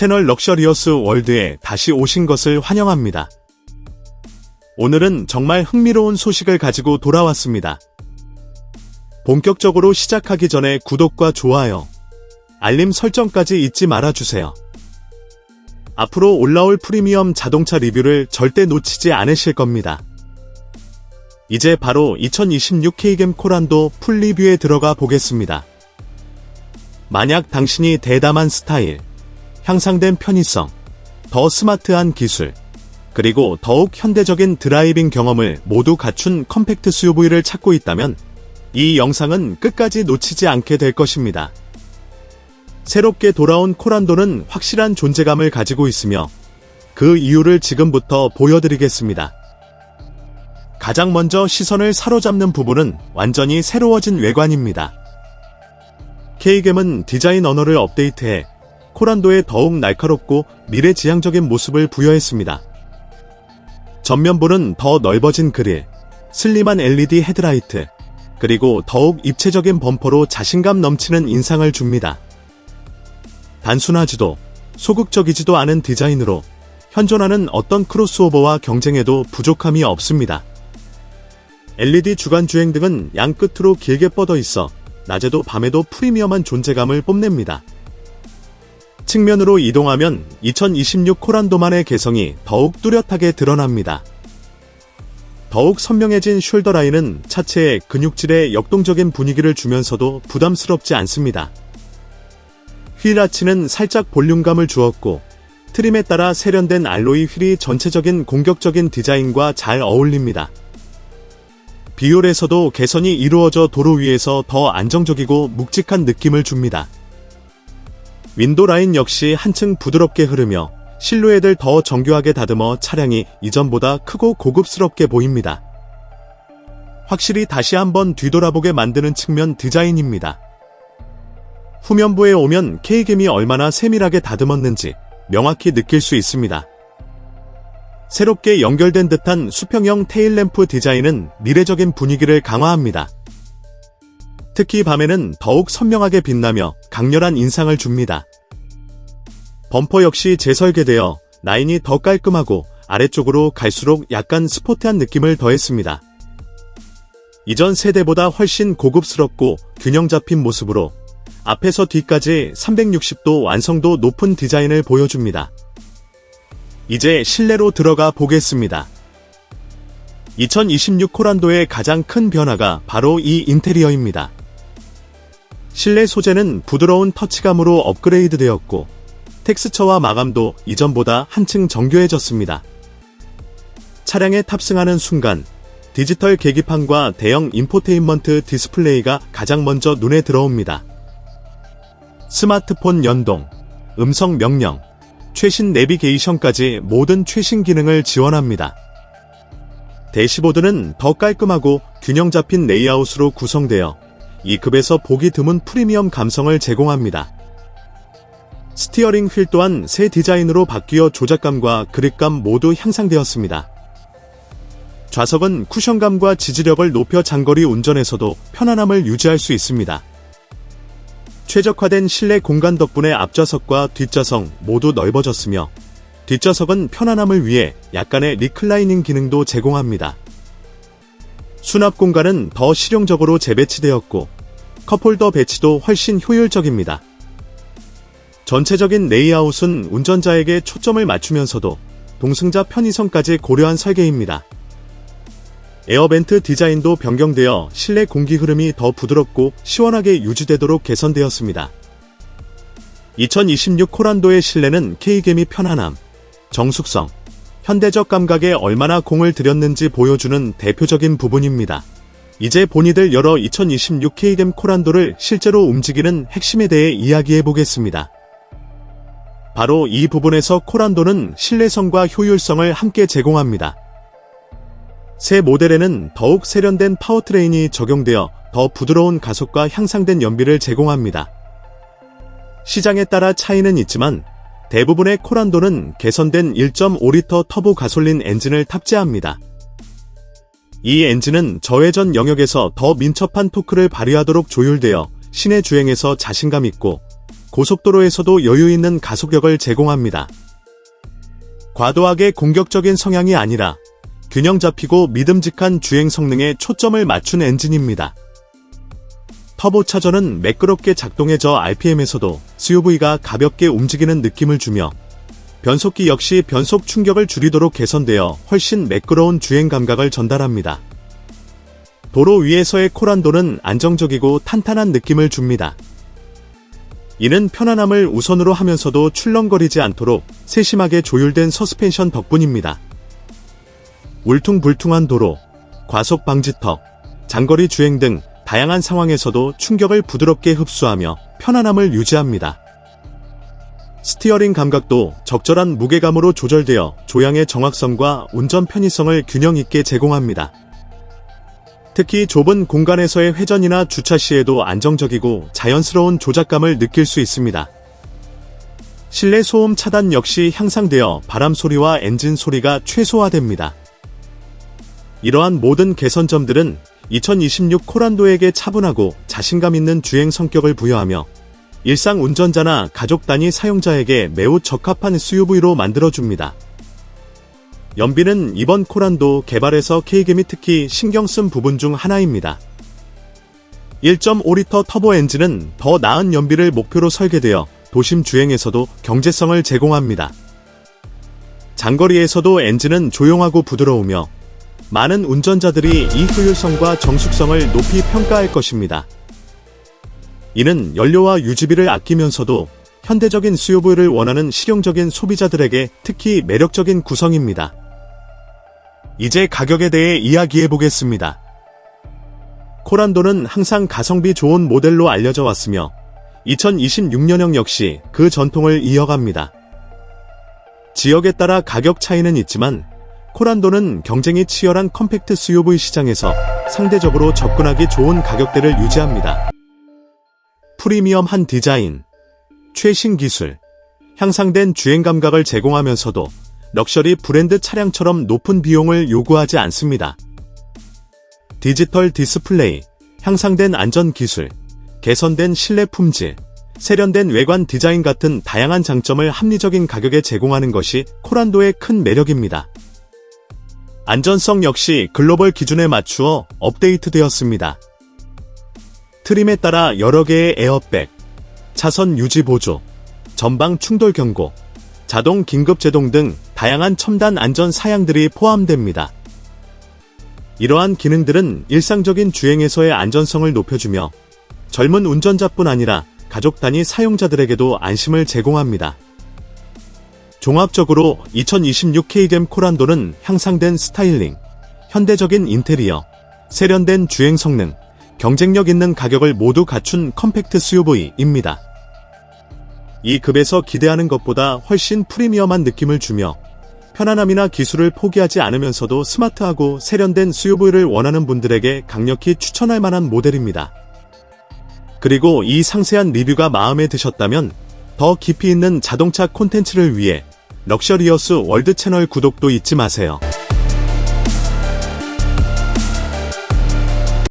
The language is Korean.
채널 럭셔리어스 월드에 다시 오신 것을 환영합니다. 오늘은 정말 흥미로운 소식을 가지고 돌아왔습니다. 본격적으로 시작하기 전에 구독과 좋아요, 알림 설정까지 잊지 말아주세요. 앞으로 올라올 프리미엄 자동차 리뷰를 절대 놓치지 않으실 겁니다. 이제 바로 2026 K겜 코란도 풀 리뷰에 들어가 보겠습니다. 만약 당신이 대담한 스타일, 향상된 편의성, 더 스마트한 기술, 그리고 더욱 현대적인 드라이빙 경험을 모두 갖춘 컴팩트 SUV를 찾고 있다면 이 영상은 끝까지 놓치지 않게 될 것입니다. 새롭게 돌아온 코란도는 확실한 존재감을 가지고 있으며 그 이유를 지금부터 보여드리겠습니다. 가장 먼저 시선을 사로잡는 부분은 완전히 새로워진 외관입니다. K겜은 디자인 언어를 업데이트해 코란도에 더욱 날카롭고 미래지향적인 모습을 부여했습니다. 전면부는 더 넓어진 그릴, 슬림한 LED 헤드라이트, 그리고 더욱 입체적인 범퍼로 자신감 넘치는 인상을 줍니다. 단순하지도 소극적이지도 않은 디자인으로 현존하는 어떤 크로스오버와 경쟁에도 부족함이 없습니다. LED 주간 주행 등은 양 끝으로 길게 뻗어 있어 낮에도 밤에도 프리미엄한 존재감을 뽐냅니다. 측면으로 이동하면 2026 코란도만의 개성이 더욱 뚜렷하게 드러납니다. 더욱 선명해진 숄더 라인은 차체의 근육질에 역동적인 분위기를 주면서도 부담스럽지 않습니다. 휠 아치는 살짝 볼륨감을 주었고 트림에 따라 세련된 알로이 휠이 전체적인 공격적인 디자인과 잘 어울립니다. 비율에서도 개선이 이루어져 도로 위에서 더 안정적이고 묵직한 느낌을 줍니다. 윈도 라인 역시 한층 부드럽게 흐르며 실루엣을 더 정교하게 다듬어 차량이 이전보다 크고 고급스럽게 보입니다. 확실히 다시 한번 뒤돌아보게 만드는 측면 디자인입니다. 후면부에 오면 K겜이 얼마나 세밀하게 다듬었는지 명확히 느낄 수 있습니다. 새롭게 연결된 듯한 수평형 테일램프 디자인은 미래적인 분위기를 강화합니다. 특히 밤에는 더욱 선명하게 빛나며 강렬한 인상을 줍니다. 범퍼 역시 재설계되어 라인이 더 깔끔하고 아래쪽으로 갈수록 약간 스포트한 느낌을 더했습니다. 이전 세대보다 훨씬 고급스럽고 균형 잡힌 모습으로 앞에서 뒤까지 360도 완성도 높은 디자인을 보여줍니다. 이제 실내로 들어가 보겠습니다. 2026 코란도의 가장 큰 변화가 바로 이 인테리어입니다. 실내 소재는 부드러운 터치감으로 업그레이드 되었고, 텍스처와 마감도 이전보다 한층 정교해졌습니다. 차량에 탑승하는 순간, 디지털 계기판과 대형 인포테인먼트 디스플레이가 가장 먼저 눈에 들어옵니다. 스마트폰 연동, 음성 명령, 최신 내비게이션까지 모든 최신 기능을 지원합니다. 대시보드는 더 깔끔하고 균형 잡힌 레이아웃으로 구성되어 2급에서 보기 드문 프리미엄 감성을 제공합니다. 스티어링 휠 또한 새 디자인으로 바뀌어 조작감과 그립감 모두 향상되었습니다. 좌석은 쿠션감과 지지력을 높여 장거리 운전에서도 편안함을 유지할 수 있습니다. 최적화된 실내 공간 덕분에 앞좌석과 뒷좌석 모두 넓어졌으며 뒷좌석은 편안함을 위해 약간의 리클라이닝 기능도 제공합니다. 수납 공간은 더 실용적으로 재배치되었고 컵홀더 배치도 훨씬 효율적입니다. 전체적인 레이아웃은 운전자에게 초점을 맞추면서도 동승자 편의성까지 고려한 설계입니다. 에어벤트 디자인도 변경되어 실내 공기 흐름이 더 부드럽고 시원하게 유지되도록 개선되었습니다. 2026 코란도의 실내는 K겜이 편안함, 정숙성, 현대적 감각에 얼마나 공을 들였는지 보여주는 대표적인 부분입니다. 이제 본이들 열어 2026 K겜 코란도를 실제로 움직이는 핵심에 대해 이야기해 보겠습니다. 바로 이 부분에서 코란도는 신뢰성과 효율성을 함께 제공합니다. 새 모델에는 더욱 세련된 파워트레인이 적용되어 더 부드러운 가속과 향상된 연비를 제공합니다. 시장에 따라 차이는 있지만 대부분의 코란도는 개선된 1.5리터 터보 가솔린 엔진을 탑재합니다. 이 엔진은 저회전 영역에서 더 민첩한 토크를 발휘하도록 조율되어 시내 주행에서 자신감 있고 고속도로에서도 여유 있는 가속력을 제공합니다. 과도하게 공격적인 성향이 아니라 균형 잡히고 믿음직한 주행 성능에 초점을 맞춘 엔진입니다. 터보차저는 매끄럽게 작동해져 RPM에서도 SUV가 가볍게 움직이는 느낌을 주며 변속기 역시 변속 충격을 줄이도록 개선되어 훨씬 매끄러운 주행 감각을 전달합니다. 도로 위에서의 코란도는 안정적이고 탄탄한 느낌을 줍니다. 이는 편안함을 우선으로 하면서도 출렁거리지 않도록 세심하게 조율된 서스펜션 덕분입니다. 울퉁불퉁한 도로, 과속 방지턱, 장거리 주행 등 다양한 상황에서도 충격을 부드럽게 흡수하며 편안함을 유지합니다. 스티어링 감각도 적절한 무게감으로 조절되어 조향의 정확성과 운전 편의성을 균형 있게 제공합니다. 특히 좁은 공간에서의 회전이나 주차 시에도 안정적이고 자연스러운 조작감을 느낄 수 있습니다. 실내 소음 차단 역시 향상되어 바람 소리와 엔진 소리가 최소화됩니다. 이러한 모든 개선점들은 2026 코란도에게 차분하고 자신감 있는 주행 성격을 부여하며 일상 운전자나 가족 단위 사용자에게 매우 적합한 SUV로 만들어줍니다. 연비는 이번 코란도 개발에서 K겜이 특히 신경 쓴 부분 중 하나입니다. 1.5리터 터보 엔진은 더 나은 연비를 목표로 설계되어 도심 주행에서도 경제성을 제공합니다. 장거리에서도 엔진은 조용하고 부드러우며 많은 운전자들이 이 효율성과 정숙성을 높이 평가할 것입니다. 이는 연료와 유지비를 아끼면서도 현대적인 SUV를 원하는 실용적인 소비자들에게 특히 매력적인 구성입니다. 이제 가격에 대해 이야기해 보겠습니다. 코란도는 항상 가성비 좋은 모델로 알려져 왔으며 2026년형 역시 그 전통을 이어갑니다. 지역에 따라 가격 차이는 있지만 코란도는 경쟁이 치열한 컴팩트 SUV 시장에서 상대적으로 접근하기 좋은 가격대를 유지합니다. 프리미엄한 디자인, 최신 기술, 향상된 주행 감각을 제공하면서도 럭셔리 브랜드 차량처럼 높은 비용을 요구하지 않습니다. 디지털 디스플레이, 향상된 안전 기술, 개선된 실내 품질, 세련된 외관 디자인 같은 다양한 장점을 합리적인 가격에 제공하는 것이 코란도의 큰 매력입니다. 안전성 역시 글로벌 기준에 맞추어 업데이트되었습니다. 트림에 따라 여러 개의 에어백, 차선 유지 보조, 전방 충돌 경고, 자동 긴급 제동 등 다양한 첨단 안전 사양들이 포함됩니다. 이러한 기능들은 일상적인 주행에서의 안전성을 높여주며 젊은 운전자뿐 아니라 가족 단위 사용자들에게도 안심을 제공합니다. 종합적으로 2026 K겜 코란도는 향상된 스타일링, 현대적인 인테리어, 세련된 주행 성능, 경쟁력 있는 가격을 모두 갖춘 컴팩트 SUV입니다. 이 급에서 기대하는 것보다 훨씬 프리미엄한 느낌을 주며 편안함이나 기술을 포기하지 않으면서도 스마트하고 세련된 SUV를 원하는 분들에게 강력히 추천할 만한 모델입니다. 그리고 이 상세한 리뷰가 마음에 드셨다면 더 깊이 있는 자동차 콘텐츠를 위해 럭셔리어스 월드 채널 구독도 잊지 마세요.